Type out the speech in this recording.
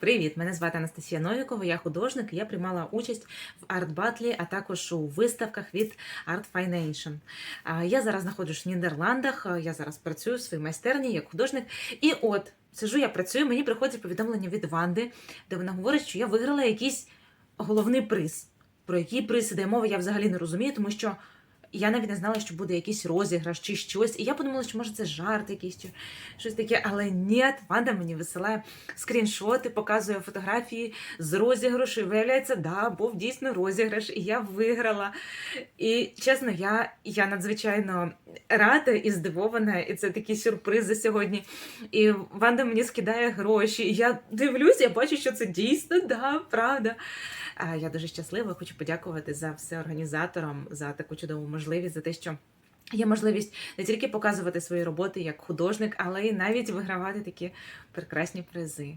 Привіт! Мене звати Анастасія Новікова, я художник. і Я приймала участь в арт-батлі, а також у виставках від Art Fination. Я зараз знаходжусь в Нідерландах. Я зараз працюю в своїй майстерні як художник. І от сижу, я працюю. Мені приходить повідомлення від Ванди, де вона говорить, що я виграла якийсь головний приз. Про який приз іде мова, я взагалі не розумію, тому що я навіть не знала, що буде якийсь розіграш чи щось. І я подумала, що може це жарт якийсь чи щось таке. Але ні, Ванда мені висилає скріншоти, показує фотографії з розіграшу. І виявляється, да, був дійсно розіграш, і я виграла. І чесно, я, я надзвичайно рада і здивована, і це такий сюрприз за сьогодні. І Ванда мені скидає гроші. І я дивлюсь, я бачу, що це дійсно, да, правда. Я дуже щаслива, хочу подякувати за все організаторам за таку чудову можливість, за те, що є можливість не тільки показувати свої роботи як художник, але й навіть вигравати такі прекрасні призи.